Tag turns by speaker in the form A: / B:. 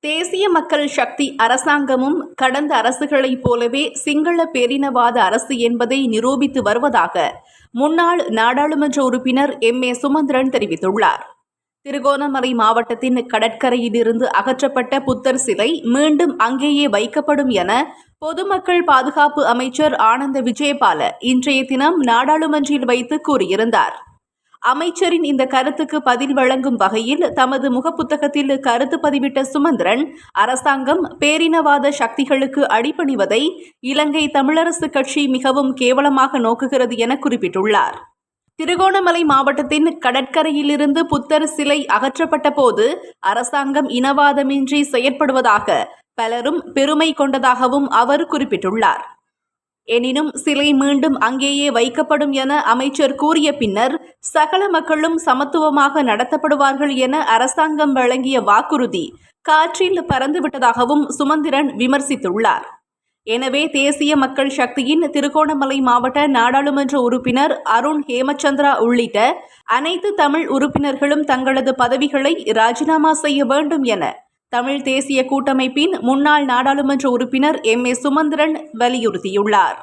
A: தேசிய மக்கள் சக்தி அரசாங்கமும் கடந்த அரசுகளைப் போலவே சிங்கள பேரினவாத அரசு என்பதை நிரூபித்து வருவதாக முன்னாள் நாடாளுமன்ற உறுப்பினர் எம் ஏ சுமந்திரன் தெரிவித்துள்ளார். திருகோணமலை மாவட்டத்தின் கடற்கரையிலிருந்து அகற்றப்பட்ட புத்தர் சிலை மீண்டும் அங்கேயே வைக்கப்படும் என பொதுமக்கள் பாதுகாப்பு அமைச்சர் ஆனந்த விஜயபால இன்றைய தினம் நாடாளுமன்றில் வைத்து கூறியிருந்தார். அமைச்சரின் இந்த கருத்துக்கு பதில் வழங்கும் வகையில் தமது முகப்புத்தகத்தில் கருத்து பதிவிட்ட சுமந்திரன் அரசாங்கம் பேரினவாத சக்திகளுக்கு அடிபணிவதை இலங்கை தமிழரசு கட்சி மிகவும் கேவலமாக நோக்குகிறது என குறிப்பிட்டுள்ளார். திருகோணமலை மாவட்டத்தின் கடற்கரையிலிருந்து புத்தர் சிலை அகற்றப்பட்ட போது அரசாங்கம் இனவாதமின்றி செயற்படுவதாக பலரும் பெருமை கொண்டதாகவும் அவர் குறிப்பிட்டுள்ளார். எனினும் சிலை மீண்டும் அங்கேயே வைக்கப்படும் என அமைச்சர் கூறிய பின்னர் சகல மக்களும் சமத்துவமாக நடத்தப்படுவார்கள் என அரசாங்கம் வழங்கிய வாக்குறுதி காற்றில் பறந்துவிட்டதாகவும் சுமந்திரன் விமர்சித்துள்ளார். எனவே தேசிய மக்கள் சக்தியின் திருகோணமலை மாவட்ட நாடாளுமன்ற உறுப்பினர் அருண் ஹேமச்சந்திரா உள்ளிட்ட அனைத்து தமிழ் உறுப்பினர்களும் தங்களது பதவிகளை ராஜினாமா செய்ய வேண்டும் என தமிழ் தேசிய கூட்டமைப்பின் முன்னாள் நாடாளுமன்ற உறுப்பினர் எம் ஏ சுமந்திரன் வலியுறுத்தியுள்ளார்.